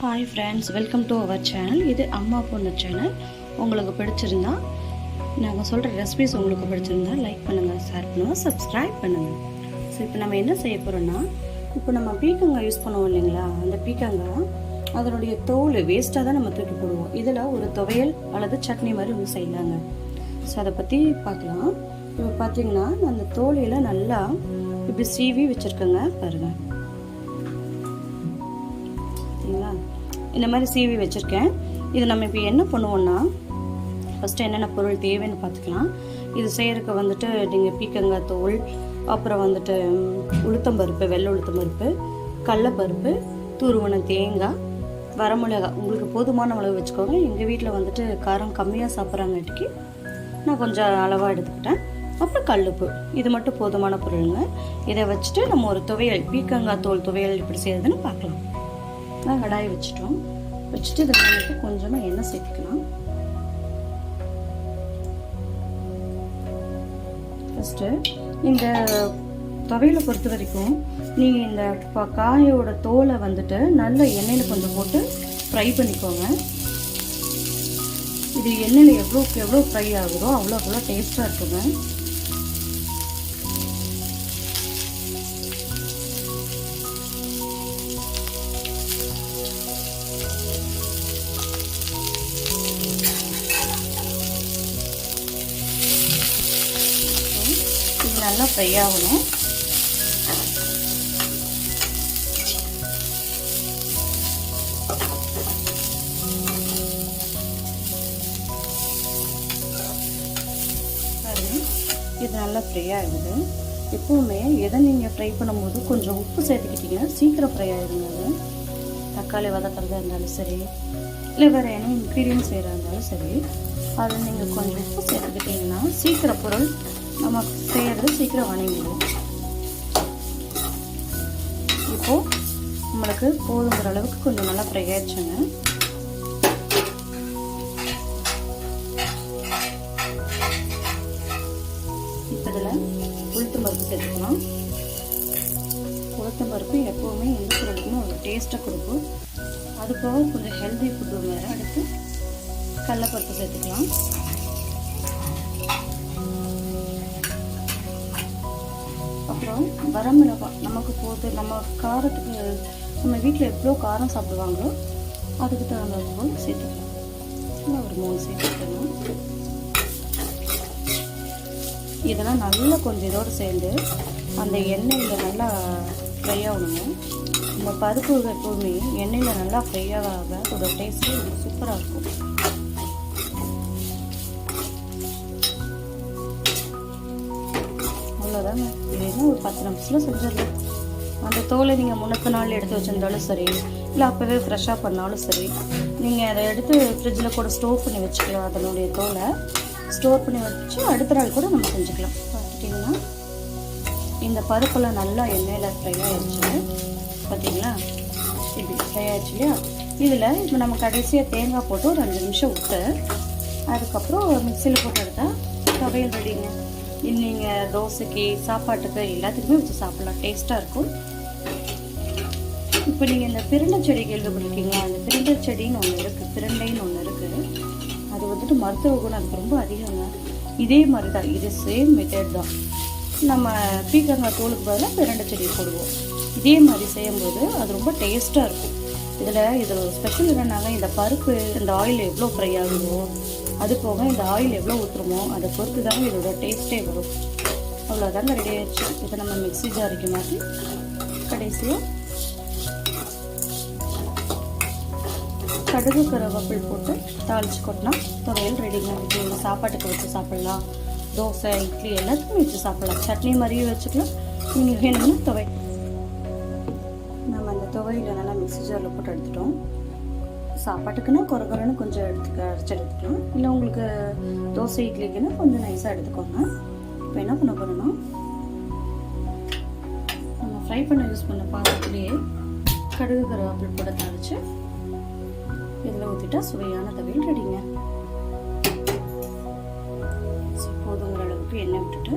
Hi friends welcome to our channel இது அம்மா பொண்ணு சேனல் உங்களுக்கு பிடிச்சிருந்தா நாங்கள் சொல்கிற ரெசிபிஸ் உங்களுக்கு பிடிச்சிருந்தா லைக் பண்ணுங்கள் ஷேர் பண்ணுங்கள் சப்ஸ்கிரைப் பண்ணுங்கள் ஸோ இப்போ நம்ம என்ன செய்ய போகிறோன்னா இப்போ நம்ம பீக்கங்காய் யூஸ் பண்ணுவோம் இல்லைங்களா? அந்த பீக்கங்காய் அதனுடைய தோல் வேஸ்ட்டாக தான் நம்ம தூக்கி போடுவோம். இதில் ஒரு துவையல் அல்லது சட்னி மாதிரி ஒன்று செய்யலாங்க. ஸோ அதை பற்றி பார்க்கலாம். இப்போ பார்த்தீங்கன்னா அந்த தோலையில் நல்லா இப்படி சீவி வச்சுருக்கேங்க பாருங்கள் இந்த மாதிரி சீவி வச்சுருக்கேன். இது நம்ம இப்போ என்ன பண்ணுவோம்னா ஃபஸ்ட்டு என்னென்ன பொருள் தேவைன்னு பார்த்துக்கலாம். இது செய்கிறதுக்கு வந்துட்டு நீங்கள் பீக்கங்காய் தோல் அப்புறம் வந்துட்டு உளுத்தம்பருப்பு வெள்ளை உளுத்தம்பருப்பு கடலப்பருப்பு தூருவன தேங்காய் வரமிளகா உங்களுக்கு போதுமான அளவு வச்சுக்கோங்க. எங்கள் வீட்டில் வந்துட்டு காரம் கம்மியாக சாப்பிட்றாங்கட்டிக்கு நான் கொஞ்சம் அளவாக எடுத்துக்கிட்டேன். அப்புறம் கல்லுப்பு. இது மட்டும் போதுமான பொருளுங்க. இதை வச்சுட்டு நம்ம ஒரு துவையல் பீக்கங்காய் தோல் துவையல் இப்படி செய்யறதுன்னு பார்க்கலாம். நான் கடாயை வச்சுட்டோம். வச்சுட்டு இதில் வந்துட்டு கொஞ்சமாக எண்ணெய் சேர்த்துக்கலாம். ஃபஸ்ட்டு இந்த துவையலை பொறுத்த வரைக்கும் நீங்கள் இந்த காயோட தோலை வந்துட்டு நல்ல எண்ணெயில் கொஞ்சம் போட்டு ஃப்ரை பண்ணிக்கோங்க. இது எண்ணெயில் எவ்வளோக்கு எவ்வளோ ஃப்ரை ஆகுதோ அவ்வளோ அவ்வளோ டேஸ்ட்டாக இருக்குங்க. நல்லா ஃப்ரை ஆகணும். இது நல்லா ஃப்ரை ஆகுது. எப்பவுமே எதை நீங்கள் ஃப்ரை பண்ணும்போது கொஞ்சம் உப்பு சேர்த்துக்கிட்டீங்கன்னா சீக்கிரம் ஃப்ரை ஆகிடுங்க அது. தக்காளி வதக்கிறதா இருந்தாலும் சரி இல்லை வேறு என்ன இன்க்ரீடியன்ஸ் செய்கிறதா இருந்தாலும் சரி அதில் நீங்கள் கொஞ்சம் உப்பு சேர்த்துக்கிட்டிங்கன்னா சீக்கிரம் பொருள் நம்ம செய்கிறது சீக்கிரம் வணங்கிடும். இப்போது நம்மளுக்கு போதுங்கிற அளவுக்கு கொஞ்சம் நல்லா ஃப்ரை ஆயிடுச்சுங்க. இப்போ இதில் உளுத்தம் பருப்பு சேர்த்துக்கலாம். உளுத்தம் பருப்பு எப்போவுமே எந்த பொருளுக்குமே ஒரு டேஸ்ட்டை கொடுக்கும். அது போக கொஞ்சம் ஹெல்தி ஃபுட்டு வேறு. அடுத்து கடலப்பருப்பு சேர்த்துக்கலாம். அப்புறம் வரமிளகாய் நமக்கு போது நம்ம காரத்துக்கு நம்ம வீட்டில் எவ்வளோ காரம் சாப்பிடுவாங்களோ அதுக்கு தகுந்த போல் சேர்த்துக்கலாம். இல்லை ஒரு மூணு சேர்த்துக்கணும் இதெல்லாம் நல்லா கொஞ்சம் இதோடு சேர்ந்து அந்த எண்ணெயில் நல்லா ஃப்ரை ஆகணுங்க இந்த பருப்பு எப்போவுமே எண்ணெயில் நல்லா ஃப்ரை ஆக ஆக அதோட டேஸ்ட்டு சூப்பராக இருக்கும். அவ்வளோதாங்க வெறும் ஒரு பத்து நிமிஷத்தில் செஞ்சிடலாம். அந்த தோலை நீங்கள் முன்னத்த நாள் எடுத்து வச்சிருந்தாலும் சரி இல்லை அப்போவே ஃப்ரெஷ்ஷாக பண்ணாலும் சரி நீங்கள் அதை எடுத்து ஃப்ரிட்ஜில் கூட ஸ்டோர் பண்ணி வச்சுக்கலாம். அதனுடைய தோலை ஸ்டோர் பண்ணி வச்சு அடுத்த நாள் கூட நம்ம செஞ்சுக்கலாம். பார்த்துட்டிங்கன்னா இந்த பருப்பெல்லாம் நல்லா எண்ணெயில் ஃப்ரை ஆயிடுச்சு பார்த்தீங்களா இப்படி ஃப்ரை ஆயிடுச்சு இல்லையா? இதில் இப்போ நம்ம கடைசியாக தேங்காய் போட்டு ஒரு அஞ்சு நிமிஷம் விட்டு அதுக்கப்புறம் மிக்சியில் போட்டு எடுத்தால் துவையல் ரெடிங்க நீங்கள் தோசைக்கு சாப்பாட்டுக்கு எல்லாத்துக்குமே வச்சு சாப்பிடலாம். டேஸ்ட்டாக இருக்கும். இப்போ நீங்கள் இந்த பிரண்டை செடி கேள்விப்பட்டிருக்கீங்களா? அந்த பிரண்டை செடின்னு ஒன்று இருக்குது பிரண்டைன்னு ஒன்று இருக்குது அது வந்துட்டு மருத்துவ குணம் அதுக்கு ரொம்ப அதிகங்க. இதே மாதிரி தான் இது சேம் மெத்தட் தான். நம்ம பீக்கங்காய் தோலுக்கு பதிலாக பிரண்டை செடி போடுவோம். இதே மாதிரி செய்யும்போது அது ரொம்ப டேஸ்ட்டாக இருக்கும். இதில் இதில் ஸ்பெஷல் என்னன்னா இந்த பருப்பு இந்த ஆயில் எவ்வளோ ஃப்ரை ஆகுதோ அது போக இந்த ஆயில் எவ்வளோ ஊற்றுறோமோ அதை பொறுத்து தாங்க இதோட டேஸ்ட்டே வரும். அவ்வளோதாங்க ரெடி ஆயிடுச்சு. இதை நம்ம மிக்ஸி ஜாருக்கு மாற்றி கடைசியாக கடுகு கருவேப்பில் போட்டு தாளிச்சு கொட்டினா துவையல் ரெடிங்க இது சாப்பாட்டுக்கு வச்சு சாப்பிட்லாம். தோசை இட்லி எல்லாத்துக்கும் வச்சு சாப்பிட்லாம். சட்னி மாதிரியும் வச்சுக்கலாம். நீங்கள் வேணும்னா துவை. நம்ம அந்த துவையில் நல்லா மிக்ஸி ஜாரில் போட்டு எடுத்துட்டோம். சாப்பாட்டுக்குன்னா குறை கொஞ்சம் எடுத்துக்க அரைச்சி எடுத்துக்கலாம். இல்லை உங்களுக்கு தோசை இட்லிக்குன்னா கொஞ்சம் நைஸாக எடுத்துக்கோங்க. இப்போ என்ன பண்ண போகிறோன்னா நம்ம ஃப்ரை பண்ண யூஸ் பண்ண பாத்திரத்துலேயே கடுகு கருவேப்பில் போட தரைச்சி இதில் ஊற்றிட்டா சுவையான தவையில் ரெடிங்க போதுங்கிற அளவுக்கு எண்ணெய் விட்டுட்டு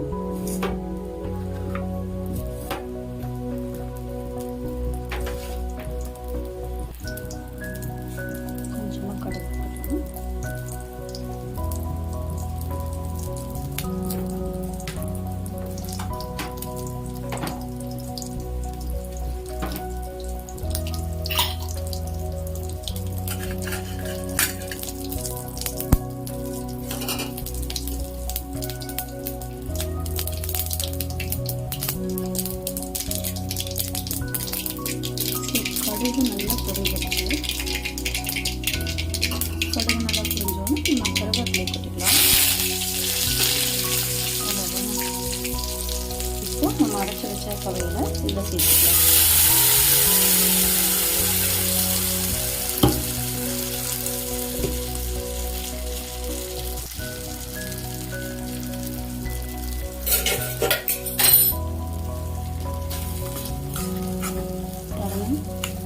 இப்போ நம்ம அரைச்சி வச்ச கவையில் இதில் சேர்த்துக்கலாம்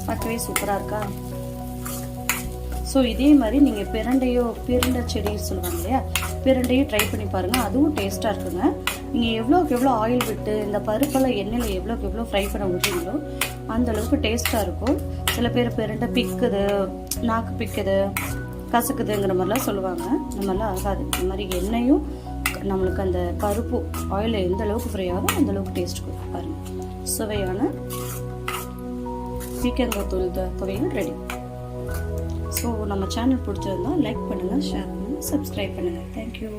பார்க்கவே சூப்பராக இருக்கா? ஸோ இதே மாதிரி நீங்கள் பிரண்டையோ பிரண்டை செடி சொல்லுவாங்க இல்லையா? பிரண்டையும் ட்ரை பண்ணி பாருங்கள் அதுவும் டேஸ்ட்டாக இருக்குங்க. நீங்கள் எவ்வளோக்கு எவ்வளோ ஆயில் விட்டு இந்த பருப்பெல்லாம் எண்ணெயில் எவ்வளோக்கு எவ்வளோ ஃப்ரை பண்ண விட்றீங்களோ அந்த அளவுக்கு டேஸ்ட்டாக இருக்கும். சில பேர் பேருண்ட பிக்குது நாக்கு பிக்குது கசக்குதுங்கிற மாதிரிலாம் சொல்லுவாங்க. இந்த மாதிரிலாம் ஆகாது. இந்த மாதிரி எண்ணெயும் நம்மளுக்கு அந்த பருப்பு ஆயில் எந்த அளவுக்கு ஃப்ரை ஆகும் அந்த அளவுக்கு டேஸ்ட் கொடுக்கும் பாருங்கள் சுவையான பீக்கங்காய் தூள் துவையல் ரெடி ஸோ நம்ம சேனல் பிடிச்சிருந்தா லைக் பண்ணுங்கள் ஷேர் பண்ணுங்கள் சப்ஸ்கிரைப் பண்ணுங்கள் தேங்க்யூ